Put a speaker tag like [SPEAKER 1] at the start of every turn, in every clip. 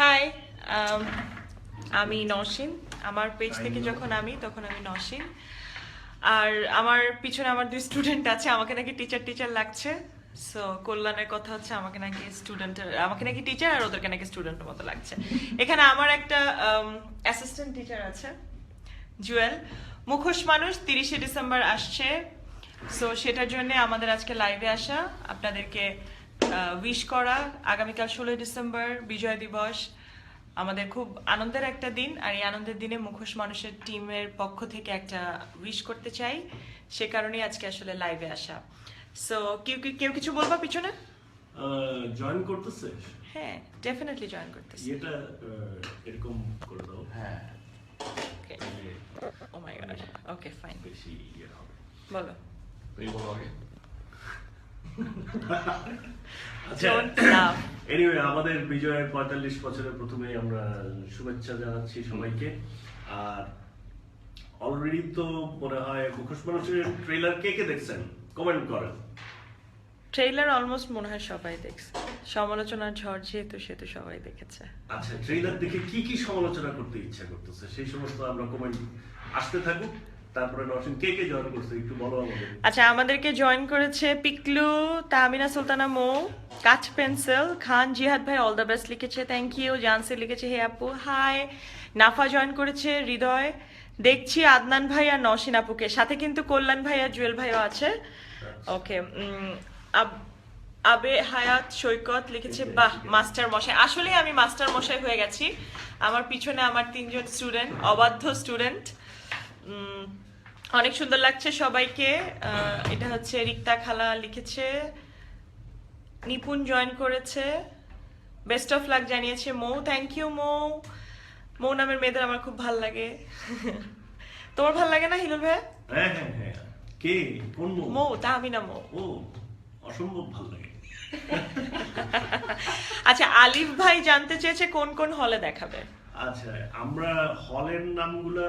[SPEAKER 1] High um, আমি নসীন আমার page থেকে যখন আমি তখন আমি নসীন আর আমার পিছনে আমার দুই স্টুডেন্ট আছে আমাকে নাকি টিচার টিচার লাগছে। সো কল্যাণের কথা হচ্ছে আমাকে নাকি স্টুডেন্টের আমাকে নাকি টিচার আর ওদেরকে নাকি স্টুডেন্টের মতো লাগছে। এখানে আমার একটা অ্যাসিস্ট্যান্ট টিচার আছে জুয়েল। মুখোশ মানুষ তিরিশে ডিসেম্বর আসছে। সো সেটার জন্য আমাদের আজকে লাইভে আসা। আপনাদেরকে উইশ করা আগামীকাল ষোলোই ডিসেম্বর বিজয় দিবস। আমাদের খুব আনন্দের একটা দিন আর এই আনন্দের দিনে মুখোশ মানুষের টিমের পক্ষ থেকে একটা উইশ করতে চাই। সে কারণেই আজকে আসলে লাইভে আসা। সো কেউ কেউ কিছু বলবা পিছনে?
[SPEAKER 2] জয়েন করতেছে?
[SPEAKER 1] হ্যাঁ ডেফিনেটলি জয়েন করতেছি।
[SPEAKER 2] আহ, এরকম করে দাও।
[SPEAKER 3] হ্যাঁ।
[SPEAKER 1] ওকে ও মাই গড ওকে ফাইন
[SPEAKER 2] বেশি ইয়ে হবে।
[SPEAKER 1] বলো।
[SPEAKER 3] এই বলো আগে।
[SPEAKER 2] আচ্ছা এনিওয়ে আমাদের বিজয়ের পঁয়তাল্লিশ বছরের প্রথমেই আমরা শুভেচ্ছা জানাচ্ছি সবাইকে। আর অলরেডি তো মনে হয় মুখোশ মানুষের ট্রেলার কে কে দেখছেন? কমেন্ট করেন।
[SPEAKER 1] ট্রেইলার অলমোস্ট মনে হয় সবাই দেখছে। সমালোচনার ঝড় যেহেতু সেহেতু সবাই দেখেছে।
[SPEAKER 2] আচ্ছা ট্রেলার দেখে কি কি সমালোচনা করতে ইচ্ছা করতেছে? সেই সমস্ত আমরা কমেন্ট আসতে থাকুক। তারপরে নরসিং কে কে জয়েন করছে? একটু বলো আমাদের
[SPEAKER 1] আচ্ছা আমাদেরকে জয়েন করেছে পিকলু তামিনা সুলতানা মৌ কাঠ পেন্সিল খান জিহাদ ভাই অল দ্য বেস্ট লিখেছে থ্যাংক ইউ জানসি লিখেছে হে আপু হাই নাফা জয়েন করেছে হৃদয় দেখছি আদনান ভাই আর নসিন আপুকে সাথে কিন্তু কল্যাণ ভাই আর জুয়েল ভাইও আছে। ওকে আবে হায়াত সৈকত লিখেছে বাহ মাস্টার মশাই আসলে আমি মাস্টার মশাই হয়ে গেছি। আমার পিছনে আমার তিনজন স্টুডেন্ট অবাধ্য স্টুডেন্ট অনেক সুন্দর লাগছে সবাইকে। এটা হচ্ছে রিক্তা খালা লিখেছে নিপুণ জয়েন করেছে। বেস্ট অফ লাক জানিয়েছে মৌ। থ্যাংক ইউ মৌ। মৌ নামের মেয়েদের আমার খুব ভালো লাগে। তোমার ভালো লাগে না হিলুল ভাই
[SPEAKER 2] হ্যাঁ হ্যাঁ হ্যাঁ। কে? কোন মৌ?
[SPEAKER 1] মৌ তা আমি না মৌ।
[SPEAKER 2] ও অসম্ভব ভালো লাগে।
[SPEAKER 1] আচ্ছা আলিফ ভাই জানতে চেয়েছে কোন কোন হলে দেখাবে।
[SPEAKER 2] আচ্ছা আমরা হলের নামগুলা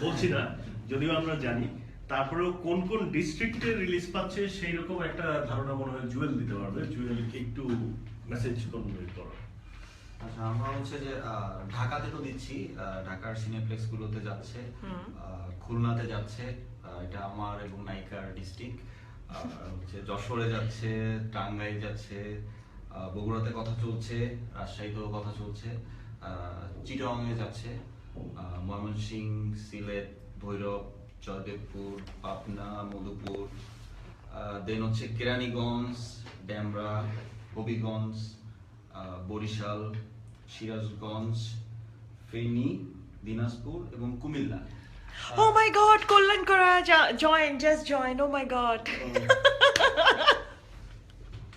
[SPEAKER 2] বলছি না। যদিও আমরা জানি তারপরেও কোন কোন ডিস্ট্রিক্টে রিলিজ পাচ্ছে সেই রকম একটা ধারণা মনে হয় জুয়েল দিতে পারবে। জুয়েলকে একটু মেসেজ কনভে করো।
[SPEAKER 3] আচ্ছা আমরা হচ্ছে যে ঢাকাতে তো দিচ্ছি ঢাকার সিনেপ্লেক্স গুলোতে যাচ্ছে খুলনাতে যাচ্ছে এটা আমার এবং নাইকার ডিস্ট্রিক্ট হচ্ছে যশোরে যাচ্ছে টাঙ্গাইল যাচ্ছে আহ, বগুড়াতে কথা চলছে রাজশাহীতেও কথা চলছে চিটংয়ে যাচ্ছে আহ, ময়মনসিংহ সিলেট ভৈরব জয়দেবপুর পাবনা মধুপুর দেন হচ্ছে কেরানীগঞ্জ ড্যামরা হবিগঞ্জ বরিশাল সিরাজগঞ্জ ফেনী দিনাজপুর এবং কুমিল্লা।
[SPEAKER 1] ও মাই গড কল্যাণ করা join just join oh my god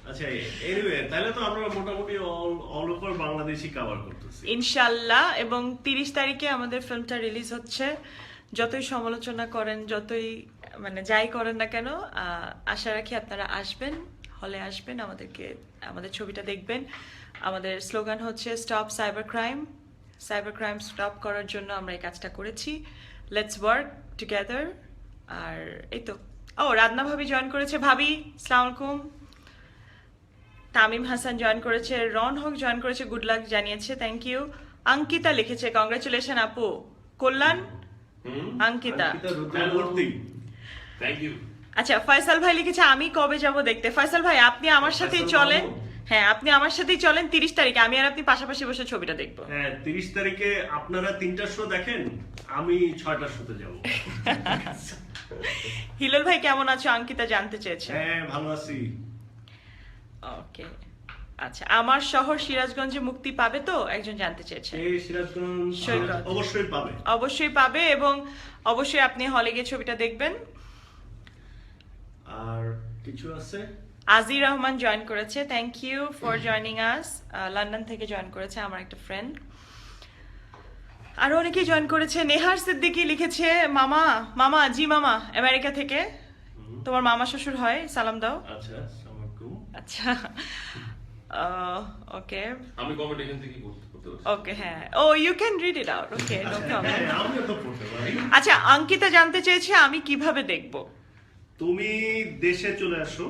[SPEAKER 2] আচ্ছা এনিওয়ে তাহলে তো আমরা মোটামুটি all all over Bangladeshi cover করতেছি।
[SPEAKER 1] ইনশাল্লাহ এবং তিরিশ তারিখে আমাদের ফিল্মটা রিলিজ হচ্ছে। যতই সমালোচনা করেন, যতই মানে যাই করেন না কেন আশা রাখি আপনারা আসবেন, হলে আসবেন, আমাদেরকে, আমাদের ছবিটা দেখবেন। আমাদের স্লোগান হচ্ছে stop cyber crime cyber crime stop করার জন্য আমরা এই কাজটা করেছি। লেটস ওয়ার্ক টুগেদার আর এই তো। ও রাধনা ভাবি জয়েন করেছে। ভাবি সালাম তামিম হাসান জয়েন করেছে। রন হক জয়েন করেছে। গুড লাক জানিয়েছে। থ্যাংক ইউ অঙ্কিতা লিখেছে কংগ্রেচুলেশন আপু। কল্যাণ? অঙ্কিতা।
[SPEAKER 4] ইউ
[SPEAKER 1] আচ্ছা ফয়সাল ভাই লিখেছে আমি কবে যাব দেখতে? ফয়সাল ভাই আপনি আমার সাথেই চলেন। হ্যাঁ আপনি আমার সাথেই চলেন তিরিশ তারিখে। আমি আর আপনি পাশাপাশি বসে ছবিটা দেখব।
[SPEAKER 2] হ্যাঁ তিরিশ তারিখে আপনারা তিনটার শো দেখেন আমি ছয়টার শোতে যাব।
[SPEAKER 1] হিলল ভাই কেমন আছো? অঙ্কিতা জানতে চেয়েছে।
[SPEAKER 2] হ্যাঁ ভালো আছি।
[SPEAKER 1] ওকে আচ্ছা আমার শহর সিরাজগঞ্জে মুক্তি পাবে তো? একজন জানতে চেয়েছে। সৈকত।
[SPEAKER 2] অবশ্যই পাবে।
[SPEAKER 1] অবশ্যই পাবে এবং অবশ্যই আপনি হলে গিয়ে ছবিটা দেখবেন।
[SPEAKER 2] আর কিছু আছে?
[SPEAKER 1] আজি রহমান জয়েন করেছে। Thank you for joining us London থেকে জয়েন করেছে আমার একটা ফ্রেন্ড আরও অনেকেই জয়েন করেছে। নেহার সিদ্দিকি লিখেছে মামা মামা জি মামা আমেরিকা থেকে। তোমার মামা শ্বশুর হয় সালাম দাও।
[SPEAKER 2] আচ্ছা
[SPEAKER 1] আচ্ছা। ওকে
[SPEAKER 4] আমি কমেন্ট এখান থেকে করতে করতে
[SPEAKER 1] ওকে হ্যাঁ। ও you can read it out okay no
[SPEAKER 2] আচ্ছা,
[SPEAKER 1] প্রবলেম আচ্ছা অঙ্কিতা জানতে চেয়েছে আমি কীভাবে দেখব?
[SPEAKER 2] তুমি দেশে চলে আসো।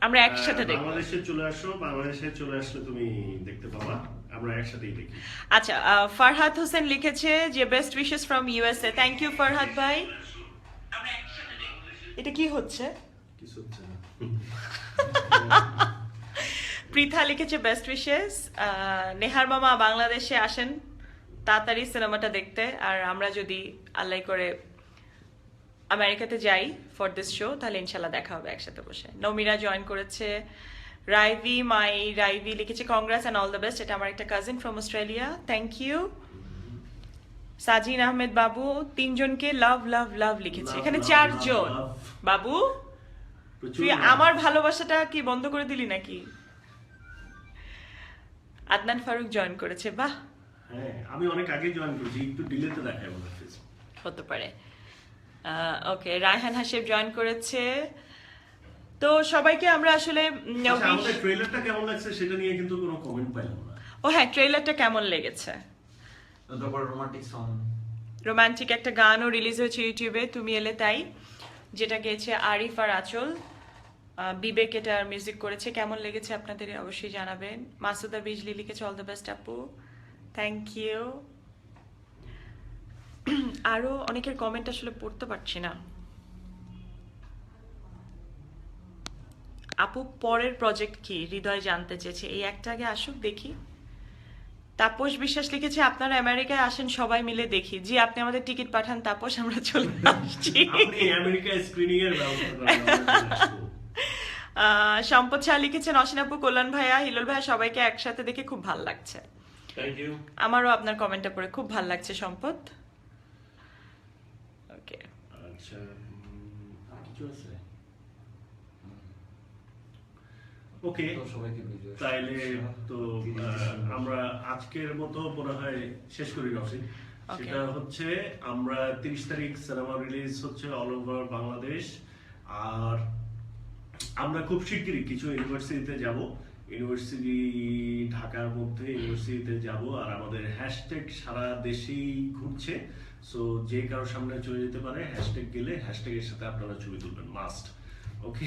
[SPEAKER 1] আমরা একসাথে দেখব।
[SPEAKER 2] বাংলাদেশে চলে আসো। বাংলাদেশে চলে আসলে তুমি দেখতে পাবা। আমরা একসাথেই দেখি।
[SPEAKER 1] আচ্ছা ফারহাদ হোসেন লিখেছে যে best wishes from USA thank you Farhad ভাই। এটা কি হচ্ছে?
[SPEAKER 2] কিছু হচ্ছে না
[SPEAKER 1] পৃথা লিখেছে বেস্ট উইশেস নেহার মামা বাংলাদেশে আসেন তাড়াতাড়ি সিনেমাটা দেখতে আর আমরা যদি আল্লাহ করে আমেরিকাতে যাই ফর দিস শো তাহলে ইনশাল্লাহ দেখা হবে একসাথে বসে। নমিরা জয়েন করেছে রাইভি মাই রাইভি লিখেছে congrats and all the best এটা আমার একটা cousin from Australia thank you Sajin Ahmed Babu তিনজনকে লাভ লাভ লাভ লিখেছে। এখানে চারজন। বাবু তুই আমার ভালোবাসাটা কি বন্ধ করে দিলি নাকি? আদনান ফারুক জয়েন করেছে বাহ।
[SPEAKER 2] হ্যাঁ আমি অনেক আগে জয়েন করেছি একটু ডিলেতে দেখায় মনে
[SPEAKER 1] হতে পারে। ওকে রায়হান হাসিব জয়েন করেছে। তো সবাইকে আমরা আসলে
[SPEAKER 2] আচ্ছা, আমাদের ট্রেলারটা কেমন লাগছে সেটা নিয়ে কিন্তু কোনো কমেন্ট পাইলাম না।
[SPEAKER 1] ও হ্যাঁ ট্রেলারটা কেমন লেগেছে?
[SPEAKER 3] তারপর রোমান্টিক সং
[SPEAKER 1] রোমান্টিক একটা গানও রিলিজ হয়েছে ইউটিউবে তুমি এলে তাই যেটা গেয়েছে আরিফ আর আচল। বিবেক এটা মিউজিক করেছে। কেমন লেগেছে আপনাদের অবশ্যই জানাবেন। মাসুদা বিজলি লিখেছে অল দ্য বেস্ট আপু। থ্যাংক ইউ আরও অনেকের কমেন্ট আসলে পড়তে পারছি না। আপু, পরের প্রজেক্ট কি? হৃদয় জানতে চেয়েছে। এই একটা আগে আসুক, দেখি। তাপস বিশ্বাস লিখেছে, আপনারা আমেরিকায় আসেন, সবাই মিলে দেখি। জি, আপনি আমাদের টিকিট পাঠান, তাপস, আমরা চলে আসছি।
[SPEAKER 2] আমেরিকায় স্ক্রিনিং এর ব্যবস্থা করেন আমরা চলে আসব।
[SPEAKER 1] আহ, সম্পদ শাহ লিখেছেন অসিন আপু কল্যাণ ভাইয়া হিলোল ভাইয়া সবাইকে একসাথে দেখে খুব ভালো লাগছে। আমারও আপনার কমেন্টটা পড়ে খুব ভালো লাগছে সম্পদ। ওকে
[SPEAKER 2] আচ্ছা কিছু আছে? ওকে তাইলে তো আমরা আজকের মতো মনে হয় শেষ করি রসিদ সেটা হচ্ছে আমরা তিরিশ তারিখ সিনেমা রিলিজ হচ্ছে অল ওভার বাংলাদেশ। আর আমরা খুব শিগগিরই কিছু ইউনিভার্সিটিতে যাব। ইউনিভার্সিটি ঢাকার মধ্যে ইউনিভার্সিটিতে যাব আর আমাদের হ্যাশট্যাগ সারা দেশেই ঘুরছে। সো যে কারোর সামনে চলে যেতে পারে হ্যাশট্যাগ গেলে হ্যাশট্যাগের সাথে আপনারা ছবি তুলবেন মাস্ট ওকে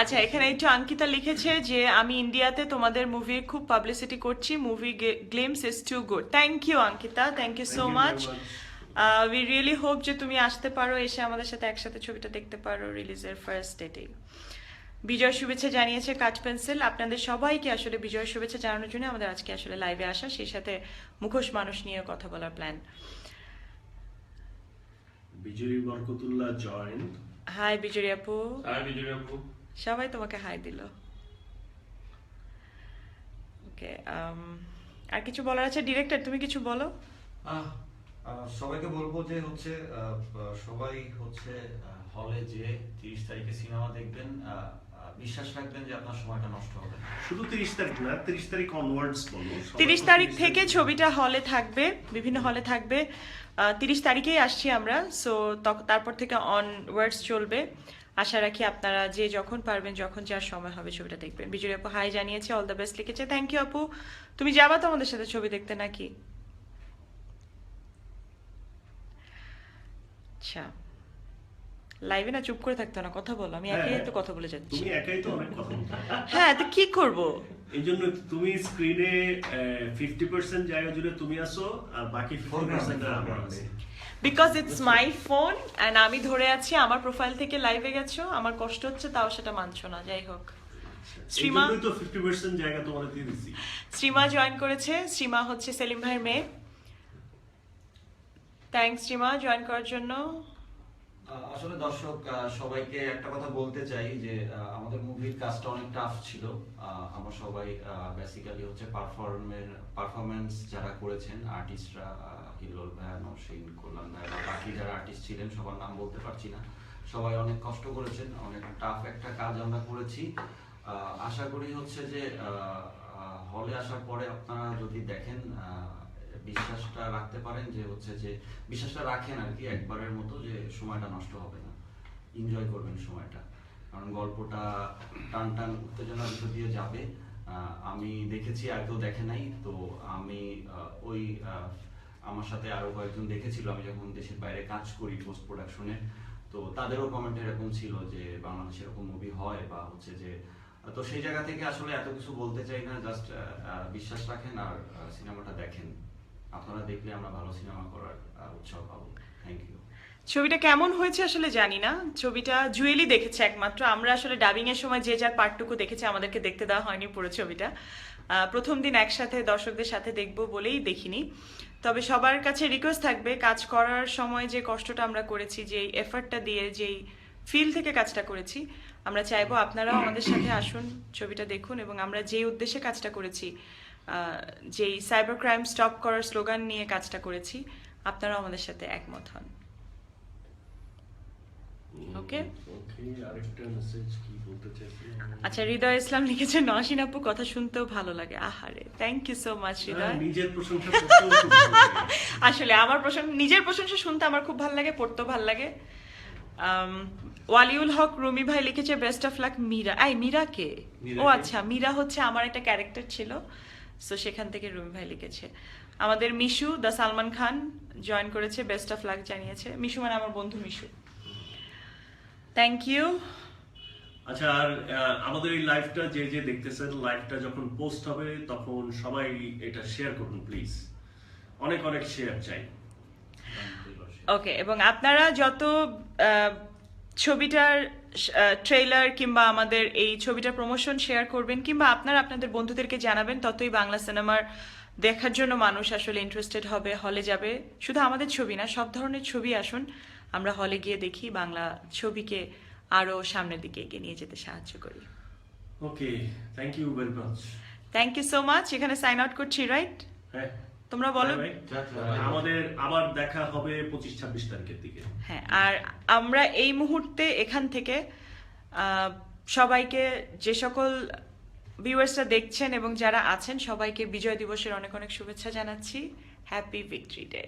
[SPEAKER 1] আচ্ছা এখানে একটু অঙ্কিতা লিখেছে যে আমি ইন্ডিয়াতে তোমাদের মুভির খুব পাবলিসিটি করছি movie glimpse is too good thank you Ankita. Thank you so much. We really hope যে তুমি আসতে পারো এসে আমাদের সাথে একসাথে ছবিটা দেখতে পারো রিলিজের ফার্স্ট ডেটেই বিজয় শুভেচ্ছা জানিয়েছে কাজ পেন্সিল। আপনাদের সবাইকে আসলে বিজয় শুভেচ্ছা জানানোর জন্য আমাদের আজকে আসলে লাইভে আসা সেই সাথে মুখোশ মানুষ নিয়ে কথা বলার প্ল্যান
[SPEAKER 2] বিজয়ী বরকতুল্লাহ জয়েন
[SPEAKER 1] হাই বিজয় আপু।
[SPEAKER 4] হাই বিজয় আপু।
[SPEAKER 1] সবাই তোমাকে হাই দিল। ওকে আর কিছু বলার আছে? ডিরেক্টর তুমি কিছু বলো?
[SPEAKER 3] আহ, আহ, সবাইকে বলব যে হচ্ছে সবাই হচ্ছে হলে যে তিরিশ তারিখে সিনেমা দেখবেন বিশ্বাস রাখবেন যে আপনার সময়টা নষ্ট হবে
[SPEAKER 2] শুধু তিরিশ তারিখ না তিরিশ তারিখ অনওয়ার্ডস বলো সবাই
[SPEAKER 1] তিরিশ তারিখ থেকে ছবিটা হলে থাকবে বিভিন্ন হলে থাকবে। তিরিশ তারিখেই আসছি আমরা সো তারপর থেকে অনওয়ার্ডস চলবে। আশা রাখি আপনারা যে যখন পারবেন যখন যার সময় হবে ছবিটা দেখবেন। বিজয় আপু হাই জানিয়েছে অল দ্য বেস্ট লিখেছে। থ্যাংক ইউ আপু। তুমি যাবা তো আমাদের সাথে ছবি দেখতে নাকি? আচ্ছা। লাইভে না চুপ করে থাকতো না কথা বলো আমি একাই
[SPEAKER 2] হ্যাঁ।
[SPEAKER 1] তো কথা বলে যাচ্ছি।
[SPEAKER 2] তুমি একাই তো অনেক কথা
[SPEAKER 1] হ্যাঁ তো কি করব?
[SPEAKER 2] এই জন্য তুমি স্ক্রিনে ফিফটি পার্সেন্ট জায়গা জুড়ে তুমি আসো আর বাকি ফিফটি পার্সেন্ট আমরা আছি।
[SPEAKER 1] Because it's my phone and আমি ধরে আছি আমার প্রোফাইল থেকে লাইভে গেছো আমার কষ্ট হচ্ছে তাও সেটা মানছো না যাই হোক। শ্রীমা
[SPEAKER 2] তো ফিফটি পার্সেন্ট জায়গা তোমার দিয়ে দিচ্ছি।
[SPEAKER 1] শ্রীমা জয়েন করেছে শ্রীমা হচ্ছে সেলিম ভাইয়ের মেয়ে। থ্যাংকস জয়েন করার জন্য।
[SPEAKER 3] আসলে দর্শক সবাইকে একটা কথা বলতে চাই যে আমাদের মুভির কাজটা অনেক টাফ ছিল। আমরা সবাই বেসিক্যালি হচ্ছে পারফর্মের পারফরমেন্স যারা করেছেন আর্টিস্টরা কল্যাণ বাকি যারা আর্টিস্ট ছিলেন, সবার নাম বলতে পারছি না। সবাই অনেক কষ্ট করেছেন, অনেক টাফ একটা কাজ আমরা করেছি। আশা করি হচ্ছে যে হলে আসার পরে আপনারা যদি দেখেন বিশ্বাসটা রাখতে পারেন যে হচ্ছে যে বিশ্বাসটা রাখেন আর কি একবারের মতো যে সময়টা নষ্ট হবে না। এনজয় করবেন সময়টা। কারণ গল্পটা টান টান উত্তেজনার ভিতর দিয়ে যাবে। আমি দেখেছি, আর কেউ দেখে নাই। তো আমি ওই আমার সাথে আরও কয়েকজন দেখেছিল। আমি যখন দেশের বাইরে কাজ করি পোস্ট প্রোডাকশনে তো তাদেরও কমেন্ট এরকম ছিল যে বাংলাদেশে এরকম মুভি হয় বা হচ্ছে যে, তো সেই জায়গা থেকে আসলে এত কিছু বলতে চাই না। জাস্ট বিশ্বাস রাখেন আর সিনেমাটা দেখেন। আপনারা দেখলে আমরা ভালো সিনেমা করার উৎসাহ পাবো। থ্যাংক ইউ
[SPEAKER 1] ছবিটা কেমন হয়েছে আসলে জানি না। ছবিটা জুয়েলি দেখেছে একমাত্র। আমরা আসলে ডাবিং এর সময় যে যার পার্টটুকু দেখেছি, আমাদেরকে দেখতে দেওয়া হয়নি পুরো ছবিটা। প্রথম দিন একসাথে দর্শকদের সাথে দেখব বলেই দেখিনি। তবে সবার কাছে রিকোয়েস্ট থাকবে, কাজ করার সময় যে কষ্টটা আমরা করেছি, যে এফার্টটা দিয়ে যেই ফিল থেকে কাজটা করেছি, আমরা চাইব আপনারাও আমাদের সাথে আসুন, ছবিটা দেখুন এবং আমরা যেই উদ্দেশ্যে কাজটা করেছি যেই সাইবার ক্রাইম স্টপ করার স্লোগান নিয়ে কাজটা করেছি আপনারাও আমাদের সাথে একমত হন।
[SPEAKER 2] ওকে
[SPEAKER 1] আচ্ছা হৃদয় ইসলাম লিখেছে নসিন আপু কথা শুনতেও ভালো লাগে। আহারে thank you so much Hridoy.
[SPEAKER 2] নিজের প্রশংসা।
[SPEAKER 1] আসলে আমার প্রশংসা নিজের প্রশংসা শুনতে আমার খুব ভালো লাগে পড়তেও ভালো লাগে। ওয়ালিউল হক রুমি ভাই লিখেছে বেস্ট অফ লাক মীরা। এই মীরা কে? ও আচ্ছা মীরা হচ্ছে আমার একটা ক্যারেক্টার ছিল। সো সেখান থেকে রুমি ভাই লিখেছে। আমাদের মিশু দা সালমান খান জয়েন করেছে বেস্ট অফ লাক জানিয়েছে। মিশু মানে আমার বন্ধু মিশু। থ্যাংক ইউ
[SPEAKER 2] আচ্ছা আর আমাদের এই লাইভটা যে যে দেখতেছেন লাইভটা যখন পোস্ট হবে তখন সবাই এটা শেয়ার করুন প্লিজ অনেক অনেক শেয়ার চাই।
[SPEAKER 1] ওকে এবং আপনারা যত ছবিটার ট্রেলার কিংবা আমাদের এই ছবিটার প্রমোশন শেয়ার করবেন কিংবা আপনারা আপনাদের বন্ধুদেরকে জানাবেন ততই বাংলা সিনেমার দেখার জন্য মানুষ আসলে ইন্টারেস্টেড হবে হলে যাবে। শুধু আমাদের ছবি না সব ধরনের ছবি আসুন। আমরা হলে গিয়ে দেখি বাংলা ছবিকে আরও সামনের দিকে এগিয়ে নিয়ে যেতে সাহায্য করি।
[SPEAKER 2] Okay thank you very much
[SPEAKER 1] thank you so much এখানে সাইন আউট করছি রাইট
[SPEAKER 2] হ্যাঁ।
[SPEAKER 1] তোমরা বলো.
[SPEAKER 2] আমাদের আবার দেখা হবে পঁচিশ ছাব্বিশ তারিখের দিকে।
[SPEAKER 1] হ্যাঁ আর আমরা এই মুহূর্তে এখান থেকে আহ, সবাইকে যে সকল ভিউয়ার্সরা দেখছেন এবং যারা আছেন সবাইকে বিজয় দিবসের অনেক অনেক শুভেচ্ছা জানাচ্ছি। Happy victory day